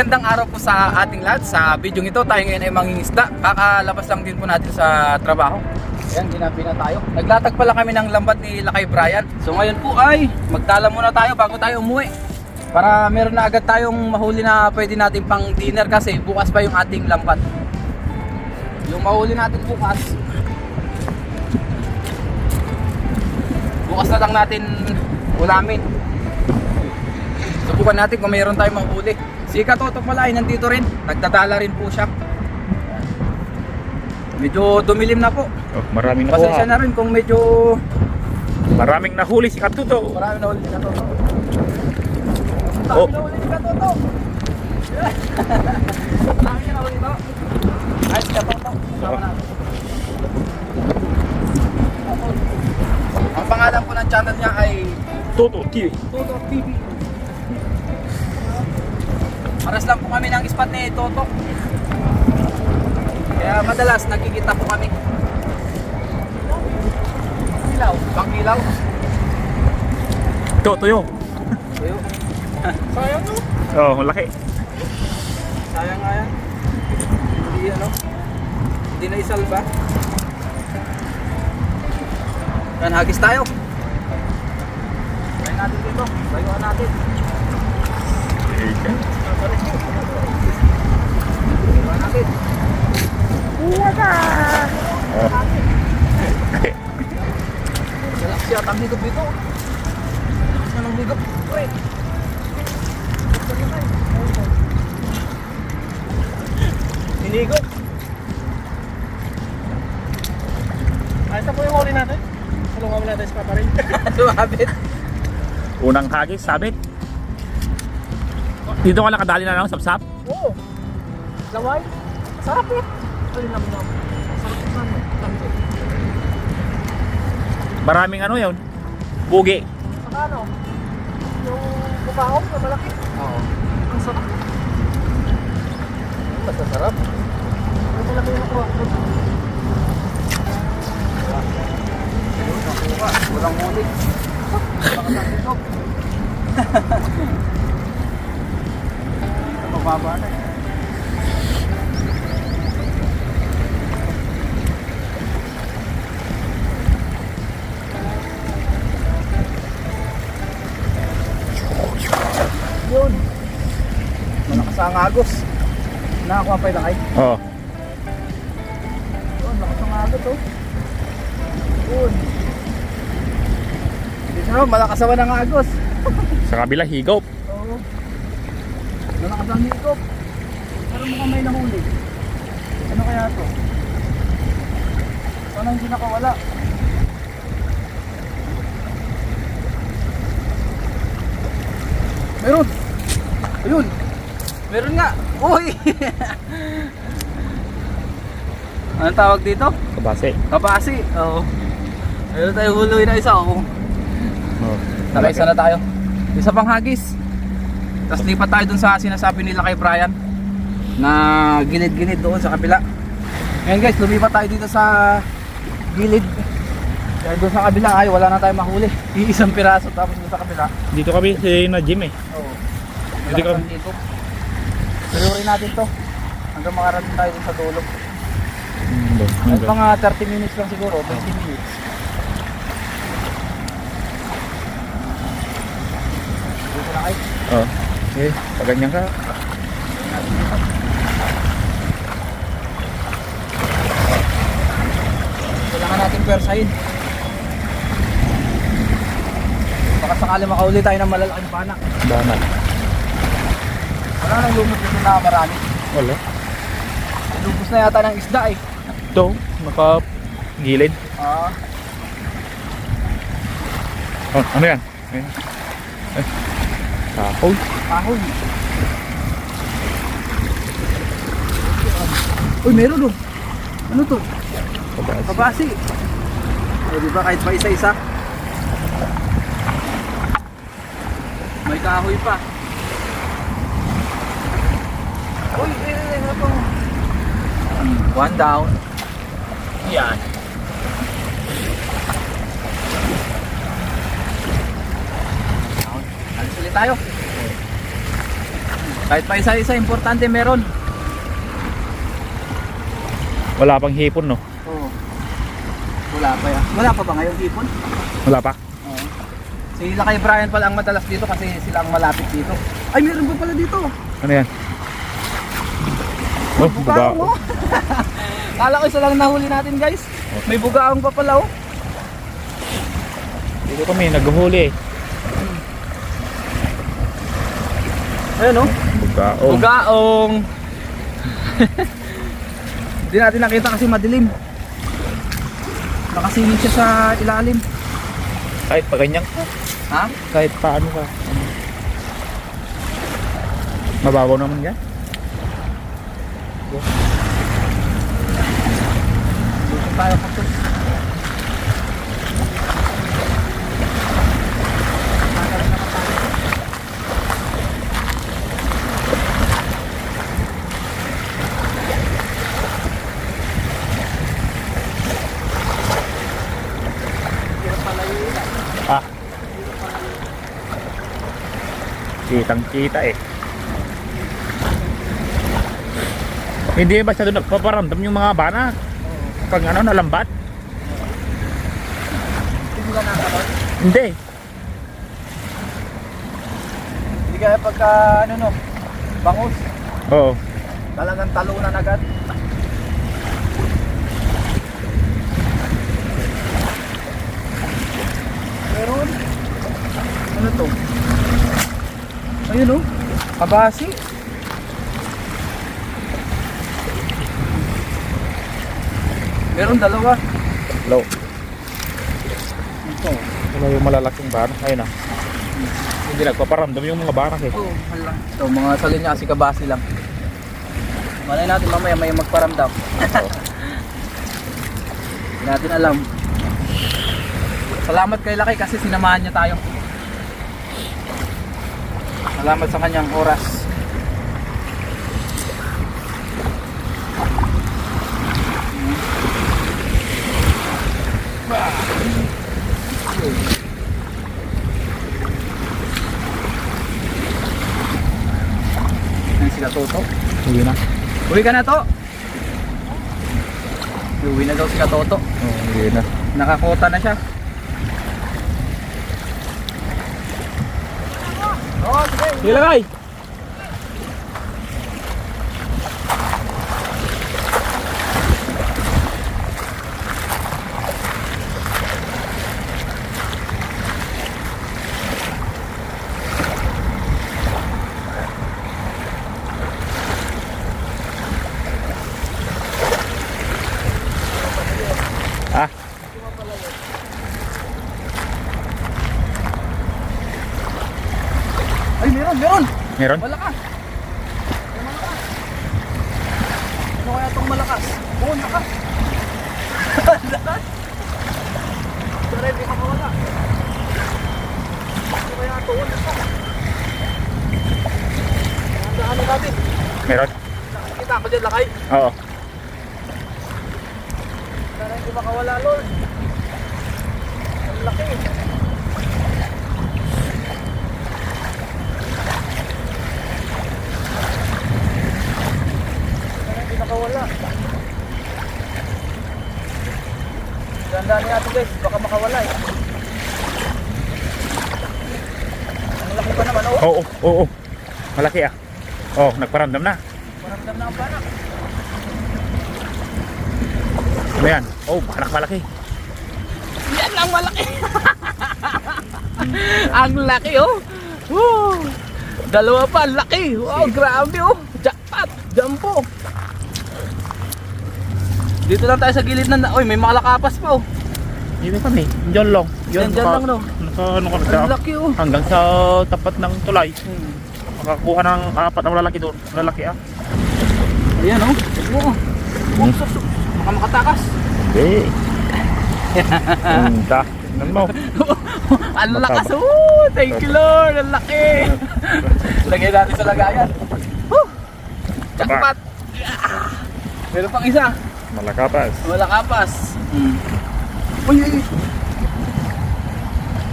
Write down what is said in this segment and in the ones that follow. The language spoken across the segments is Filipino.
Magandang araw po sa ating lahat. Sa video ito, tayo ngayon ay mangingisda. Kakalabas lang din po natin sa trabaho. Ayan, ginabi na tayo. Naglatag pala kami ng lambat ni Lakay Brian. So ngayon po ay magdala muna tayo bago tayo umuwi. Para meron na agad tayong mahuli na pwede natin pang dinner kasi bukas pa yung ating lambat. Yung mahuli natin bukas, bukas na lang natin ulamin. Subukan natin kung mayroon tayong mahuli. Si Katoto pala ay nandito rin. Nagdadala rin po siya. Medyo dumilim na po. Oh, maraming Pasensya nakuha. na rin kung medyo Maraming nahuli si Katuto. marami na ulit si Katoto. Oh. Dami na ulit si Katoto. Dami na ulit ito. Ay, si Katoto. Kasama natin. Ang pangalan po ng channel niya ay Toto TV. Toto TV. Pares lang po kami ng spot ni Toto. Kaya madalas nagkikita po kami. Ilaw, pang ilaw. Toto yun. Ayo. Sayang no? Oh, laki. Sayang nga yan. Hindi ano. Hindi na isalba. Yan, hagis tayo. Try natin dito. Bayuan natin. Oh. Galak siya, ang higop dito. Lakas na ng higop. Pre. Hinigop. Ayos na po yung huli natin. Tulungan mo natin si Papa rin. Sumabit. Unang hagis, sabit. Dito ka nakadali na lang, sapsap. Oo. Laway. Sarap eh. Ay, nam nam. Sarap sa ano. Maraming ano yun. Bugi. Saka ano. Yung bukaong na malaki. Oo. Ang sarap. Masasarap. Ang malaki yung nakuha. Walang huli. Walang dito. Mababa na eh. Yun. Malakas ang agos. Nakakuha pa yung lakay. Oh. Yun, lakas ang agos oh. Yun. Dito na, malakas ang agos. Sa kabila, higop. Ang higop. Pero mukhang may nahuli. Ano kaya to? Sana hindi nakawala. Meron! Ayun! Meron nga! Uy! Anong tawag dito? Kabase. Kapasi. Oo. Meron tayo huluin na isa. Oo. Oh. Tara, isa na tayo. Isa pang hagis. Tapos lipat tayo dun sa sinasabi nila kay Brian na gilid-gilid doon sa kabila. Ngayon guys, lumipat tayo dito sa gilid. Kaya doon sa kabila ay wala na tayong mahuli. Iisang piraso tapos doon sa kabila. Dito kami si na gym eh. Oo. Hindi ka- Malakas ang dito. Tuloy natin to hanggang makarating tayo dun sa dulo. Ay, mga 30 minutes lang siguro, 20 minutes. Dito na kayo. Oh. Okay. Pag ganyan ka. Kailangan natin persahin. Baka sakali makauli tayo ng malalaking panak. Banat. Wala nang lumot dito na marami. Wala. Lubos na yata ng isda eh. Ito, naka gilid. Ah, Oh, ano yan? Ayan. Eh. Kahoy. kahoy. Uy, meron oh. Ano to? Kabase. Kabasi. Eh, di ba kahit pa isa-isa? May kahoy pa. Uy, eh, eh, ano? One down. Yan. Down. Ulit tayo. Kahit pa isa-isa, importante meron. Wala pang hipon, no? Oo. Wala pa yan. Wala pa ba ngayon hipon? Wala pa. Oo. Sila kay Brian pala ang madalas dito kasi sila ang malapit dito. Ay, meron pa pala dito. Ano yan? Oh, Bugaong buga. oh. Kala ko isa lang nahuli natin guys. May bugaong pa pala oh. Dito kami, naghuli eh. Ayun oh. Bugaong. Bugaong. Hindi natin nakita kasi madilim. Nakasilid siya sa ilalim. Kahit pa ganyan ka. Ha? Kahit pa ano ka. Mababaw naman yan. Dito tayo kapos. Ah. Kitang kita eh. Hindi ba siya doon nagpaparamdam yung mga bana? Pag ano, nalambat? Hindi. Hindi kaya pagka ano no, bangus. Oo. Talagang talunan agad. Meron. Ano to? Ayun oh. Kabasi. Meron dalawa. Low. Ito. Wala yung malalaking bana. Ayun ah. Hindi nagpaparamdam yung mga bana eh. Oh, hala. Ito, mga salinyasi kabasi lang. Malay natin mamaya may magparamdam. Hindi natin alam. Salamat kay Laki kasi sinamahan niya tayo. Salamat sa kanyang oras. Yan sila Toto. Hindi na. Uwi ka na to. Uwi na daw sila Toto. Oo, hindi na. Nakakota na siya. Oh, sige. Ilagay! Ah, Ay, meron, meron. Malakas. May malakas. Ano kaya itong malakas? Oo, lakas. lakas. Pero hindi makawala. Ano kaya ito? Oo, lakas. Ano natin? Meron? Nakikita ko dyan, lakay. Oo. Sana hindi makawala, Lord. Ang laki. Makawala. Gandaan niya ito guys, baka makawala eh. Ang laki pa naman, oh. Oo, oo, oo. Malaki ah. Oh, nagparamdam na. Maramdam na ang panak. Ano yan? Oh, anak malaki. Yan ang malaki. ang laki oh. Woo! Dalawa pa, laki. Wow, grabe oh. Jackpot, jumbo. Dito lang tayo sa gilid ng... Oy, may malakapas pa oh. Dito kami. Diyan lang. Yan, dyan lang, no? Nasa ano ka Ang laki oh. Hanggang sa tapat ng tulay. Hmm. Makakuha ng apat na lalaki doon. Lalaki ah. Ayan oh. Oo. Oh, sus, sus. Baka makatakas. Hindi. Ganda. Tingnan mo. ang lakas oh. Thank you Lord. Ang laki. Lagay natin sa lagayan. Woo! Jackpot. Yeah. Meron pang isa. Malakapas. Wala kapas. Hmm. Uy, uy, uy.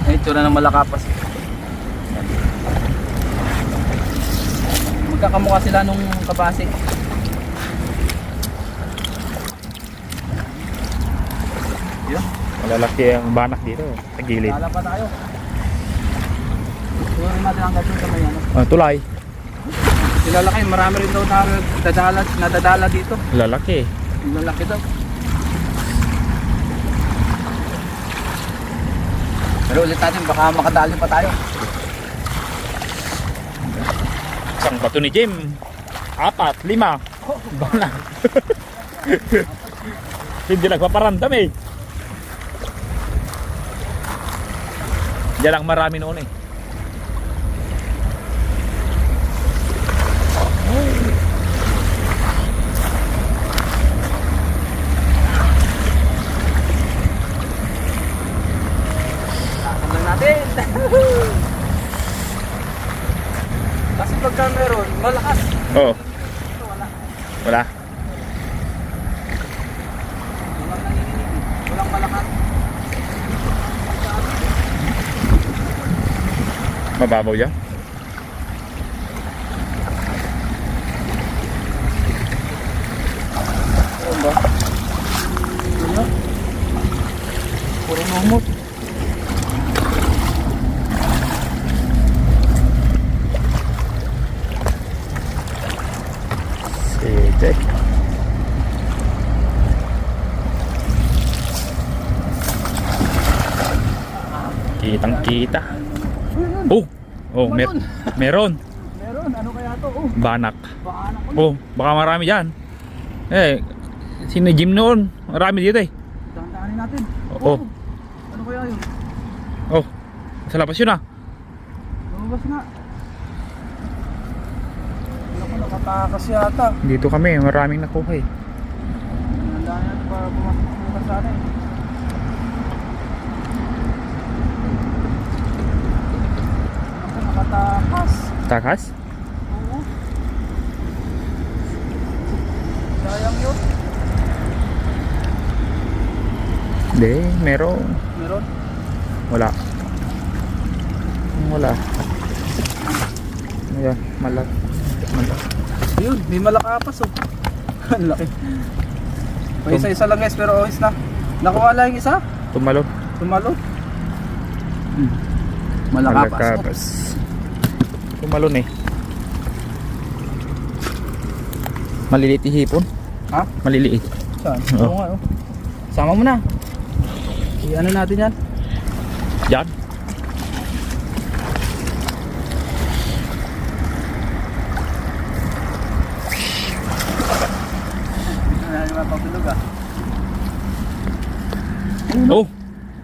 Ay, itsura ng malakapas. Magkakamukha sila nung kabase. Yun. Malalaki ang banak dito. Sa gilid. Lala pa tayo. Tuloy natin ang gagawin sa may ano. Ah, tulay. Sila laki, marami rin daw na dadala, nadadala dito. Lalaki. Lalaki daw. Pero ulit natin, baka makadali pa tayo. Isang bato ni Jim. Apat, lima. Banak. Hindi nagpaparandam eh. Diyan lang marami noon eh. Takot lang natin. Kasi pagka meron, malakas. Oo. Ito, wala. Wala. Walang nanginginig. Walang malakas. Mababaw yan. Ano ba? Ano? Puro lumot. Sige. Kitang kita. Oh! Oh, mer meron. Meron, ano kaya to? Oh, Banak. baka anak ko. Oh, baka marami dyan. Eh, sino Jim noon? Marami dito eh. Dandanin natin. Oo. Ano kaya yun? Oh, sa labas yun ah. Lumabas nga. Naku, nakatakas yata. Dito kami, maraming nakuha eh. Dandanin natin para pumasok sa atin. Naku, Takas? Oo. Sayang yun. Hindi, meron. Meron. Wala. Wala. Ayan, malag. Malag. Yun, may malakapas oh. Ang laki. May isa-isa lang guys, pero ohis na. Nakuha lang yung isa. Tumalo. Tumalo. Hmm. Malakapas. oh. Tumalon eh. Maliliit yung hipon. Ha? Maliliit. Saan? Oo. Nga oh. Sama mo na. I-ano natin yan? Yan. Ano ah? Oh,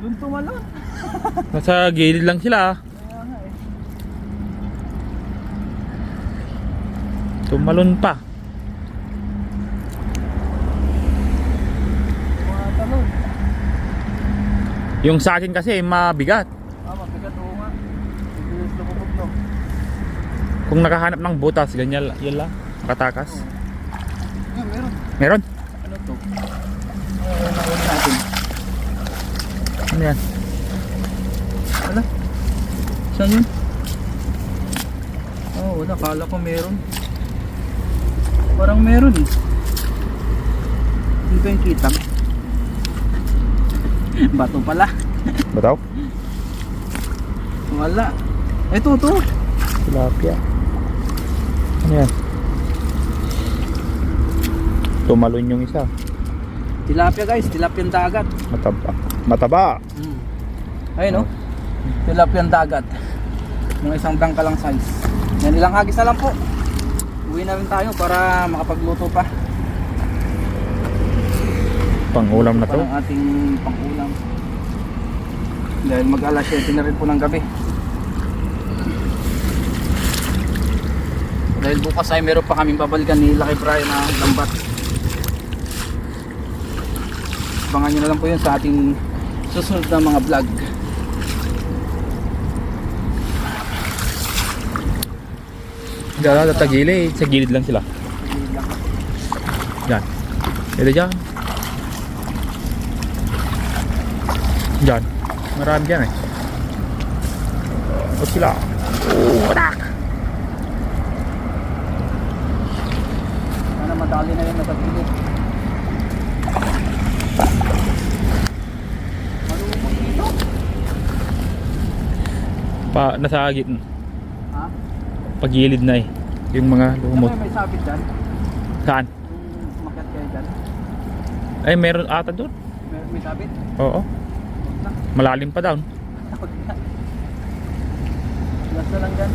Doon tumalon. nasa gilid lang sila. ah. Kaya nga eh. Tumalon pa. Yung sa akin kasi mabigat. Ah, mabigat oo nga. Kung nakahanap ng butas, ganyan la- yun lang. Makatakas. Yan, meron. Meron. Ano to? Ano nakuha natin? Ano yan? Wala. Saan yun? Oh, wala. Kala ko meron. Parang meron eh. Hindi ba yung kitang? Bato pala. Bataw? Wala. Ito, to. Tilapia. Ano yan? Tumalon yung isa. Tilapia guys. Tilapia dagat. Mataba. Mataba. Hmm. Ayun oh. Tilapia dagat. Mga isang dangka lang size. Yan ilang hagis na lang po. Uwi na rin tayo para makapagluto pa. Pang-ulam na to. Ang ating pang-ulam. Dahil mag alas 7 na rin po ng gabi. Dahil bukas ay meron pa kaming babalikan ni Lucky Brian na lambat. Abangan nyo na lang po yun sa ating susunod na mga vlog. Dala sa tagili, sa gilid lang sila. Yan. Ito dyan. Dyan. Marami dyan eh. Huwag sila. Oh, anak! Sana madali na yan sa gilid. pa nasa gitna. Ha? Pagilid na eh. Yung mga lumot. May sabit dyan? Saan? Umakyat kayo dyan. Ay, meron ata doon. May, may sabit? Oo. Malalim pa down. Last na lang dyan.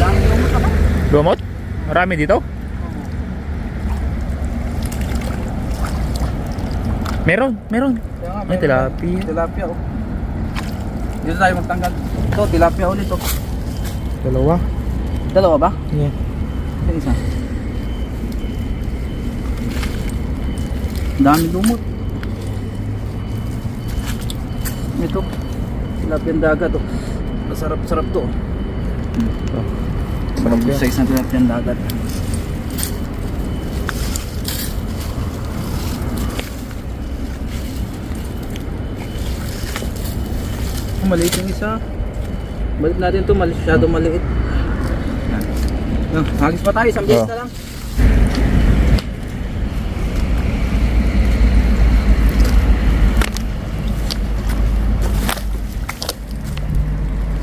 Dami lumot ako. Lumot? Marami dito? Meron, meron. Nga, Ay, meron tilapia. Tilapia oh. Dito tayo magtanggal. Ito, tilapia ulit oh. Dalawa. Dalawa ba? Yeah. Ito isa. Dami lumot. Ito. Tilapia dagat oh. Masarap-sarap to. oh. Sarap yan. Sa isang tilapia dagat. Oh, maliit yung isa. Balik natin to, masyado maliit. Yan. Hagis pa tayo, isang beses na lang.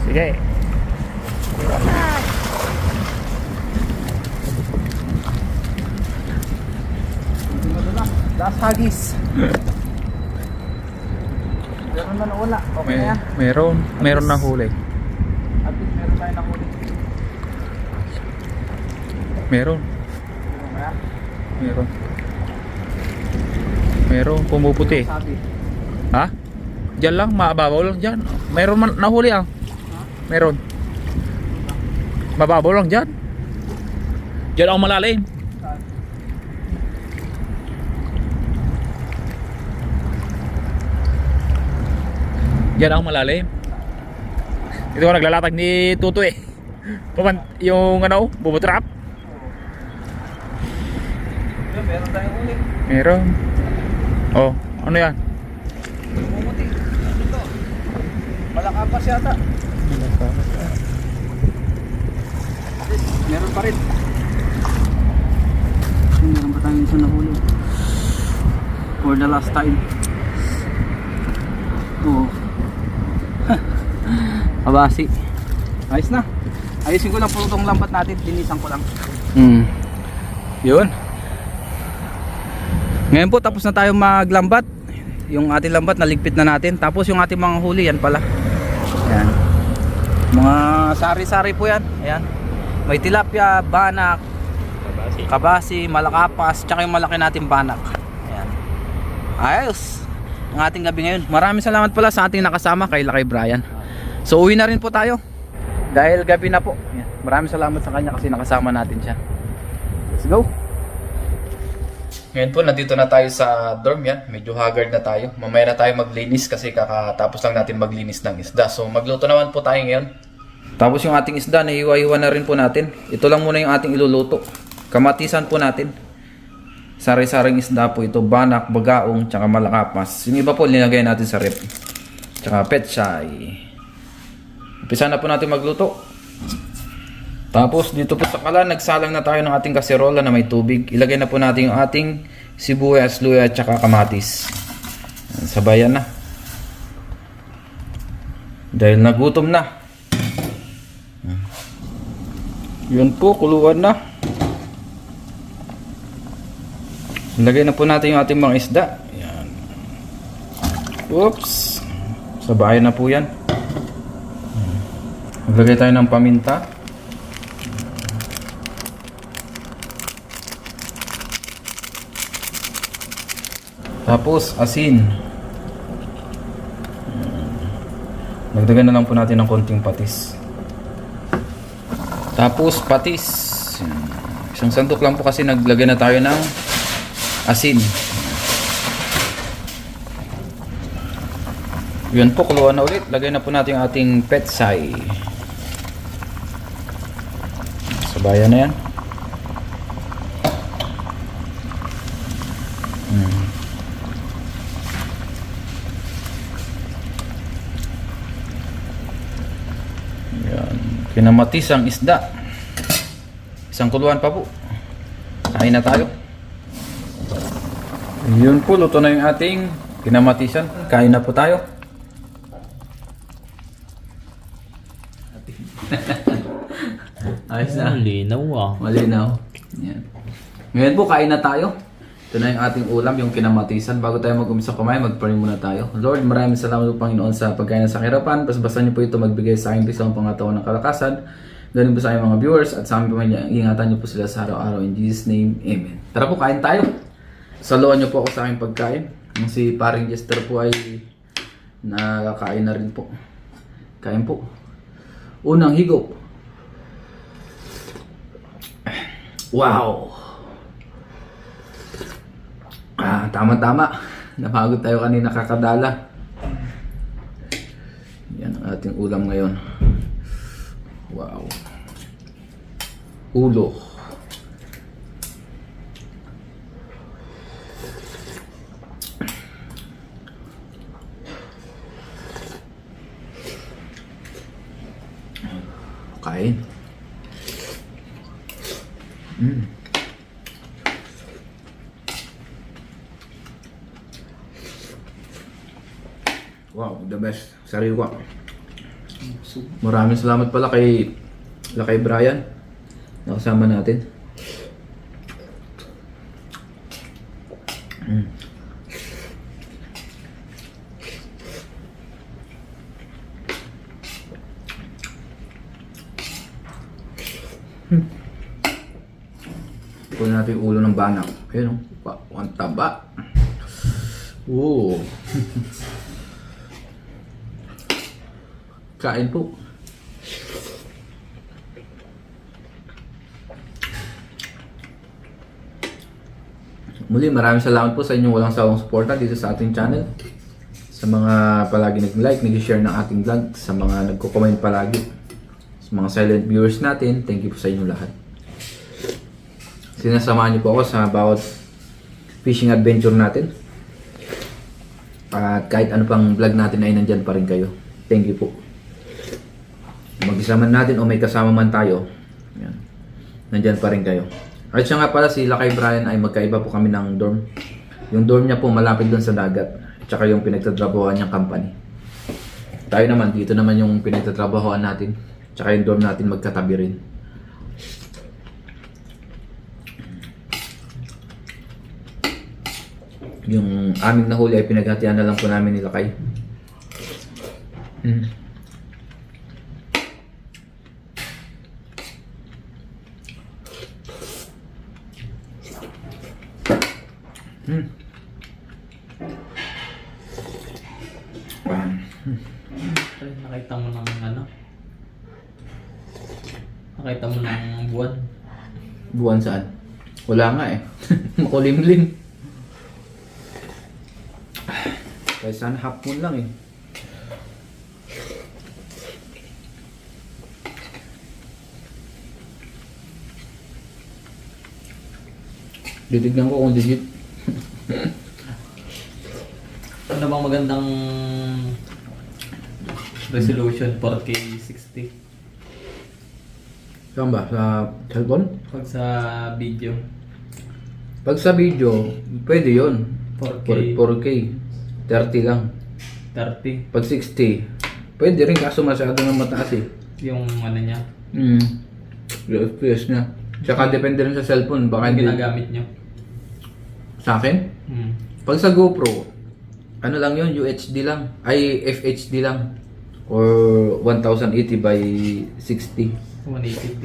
Sige. Last hagis. Meron na nawala. Okay na yan. meron. Meron na huli. At least meron tayo nakuli. Meron. Meron. Meron. Pumuputi. Ha? Diyan lang. Mababaw lang dyan. Meron man nahuli ah. Meron. Mababaw lang dyan. Diyan ako malalim. Diyan ako malalim. Ito ko naglalatag ni Tuto eh. Puman, yung ano, bubutrap. Meron tayong uli. Meron. Oh, ano yan? Bumuti. Ito. Malakapas yata. Meron pa rin. Meron pa tayong isa nahuli. For the last time. Oo. Abasi. Ayos na. Ayusin ko lang po itong lambat natin. Linisan ko lang. Hmm. Yun. Ngayon po tapos na tayo maglambat. Yung ating lambat naligpit na natin. Tapos yung ating mga huli yan pala. Yan. Mga sari-sari po yan. Ayan. May tilapia, banak, kabasi, malakapas, tsaka yung malaki nating banak. Ayan. Ayos. Ang ating gabi ngayon. Maraming salamat pala sa ating nakasama kay Lakay Brian. So uwi na rin po tayo. Dahil gabi na po. Ayan. Maraming salamat sa kanya kasi nakasama natin siya. Let's go. Ngayon po, nandito na tayo sa dorm yan. Medyo haggard na tayo. Mamaya na tayo maglinis kasi kakatapos lang natin maglinis ng isda. So magluto naman po tayo ngayon. Tapos yung ating isda, naiiwa-iwa na rin po natin. Ito lang muna yung ating iluluto. Kamatisan po natin. Sari-saring isda po ito. Banak, bagaong, tsaka malakapas. Yung iba po, linagay natin sa rep. Tsaka petsay. Umpisa na po natin magluto. Tapos dito po sa kalan, nagsalang na tayo ng ating kaserola na may tubig. Ilagay na po natin yung ating sibuyas, luya at saka kamatis. Yan, Sabayan na. Dahil nagutom na. Yun po, kuluan na. Ilagay na po natin yung ating mga isda. Yan. Oops. Sabayan na po yan. Maglagay tayo ng paminta. Tapos asin. Nagdagan na lang po natin ng konting patis. Tapos patis. Isang sandok lang po kasi naglagay na tayo ng asin. Yun po, kuluan na ulit. Lagay na po natin ating petsay. Sabayan na yan. Namatis ang isda. Isang kuluan pa po. Kain na tayo. Yun po, luto na yung ating kinamatisan. Kain na po tayo. Ayos na. Malinaw ah. Malinaw. Yan. Ngayon po, kain na tayo. Ito na yung ating ulam, yung kinamatisan. Bago tayo mag-umisa kumain, mag-pray muna tayo. Lord, maraming salamat po Panginoon sa pagkain sa kahirapan. Basbasan niyo po ito magbigay sa aking pisang pangatawan ng kalakasan. Ganun po sa aking mga viewers at sa aming pamilya. Ingatan niyo po sila sa araw-araw. In Jesus' name, Amen. Tara po, kain tayo. Saluhan niyo po ako sa aking pagkain. Ang si paring Jester po ay nakakain na rin po. Kain po. Unang higop. Wow! Ah, tama-tama. Napagod tayo kanina kakadala. Yan ang ating ulam ngayon. Wow. Ulo. Kain. Mm. Wow, the best. Sariwa. Maraming salamat pala kay kay Brian. Nakasama natin. Mm. Kunin natin yung ulo ng banak. Ayun o. Oh. Ang taba. Oo. Kain po. Muli, maraming salamat po sa inyong walang sawang suporta dito sa ating channel. Sa mga palagi nag-like, nag-share ng ating vlog, sa mga nagko-comment palagi, sa mga silent viewers natin, thank you po sa inyong lahat. Sinasamahan niyo po ako sa bawat fishing adventure natin. At kahit ano pang vlog natin ay nandyan pa rin kayo. Thank you po. Mag-isa natin o may kasama man tayo, yan, nandyan pa rin kayo. At siya nga pala, si Lakay Brian ay magkaiba po kami ng dorm. Yung dorm niya po malapit doon sa dagat. At saka yung pinagtatrabahoan niyang company. Tayo naman, dito naman yung pinagtatrabahoan natin. Tsaka yung dorm natin magkatabi rin. Yung aming nahuli ay pinaghatian na lang po namin ni Lakay. Mm. Mm. Wow. Nakita mo ng ano? Nakita mo ng buwan? Buwan saan? Wala nga eh. Makulimlim. Kaya sana half moon lang eh. Titignan ko kung legit. Ano bang magandang resolution 4K 60? Saan ba? Sa cellphone? Pag sa video, Pag sa video, pwede yon 4K 4K. 30 lang. 30, Pag 60, pwede rin kaso masyado ng mataas eh. yung ano niya, Mm. Yung FPS niya. Tsaka depende rin sa cellphone. Baka ang hindi. ginagamit nyo. Sa akin? Hmm. Pag sa GoPro, ano lang yun, UHD lang. Ay, FHD lang. Or 1080 by 60. 180p,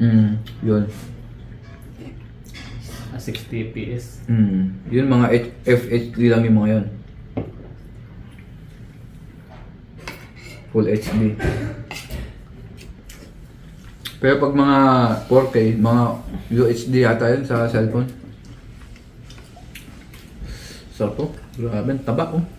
Mm, yun. ah, 60 fps. Mm, yun mga H- FHD lang yung mga yun. Full HD. Pero pag mga 4K, mga UHD yata yun sa cellphone. Sarap po. Grabe, taba oh.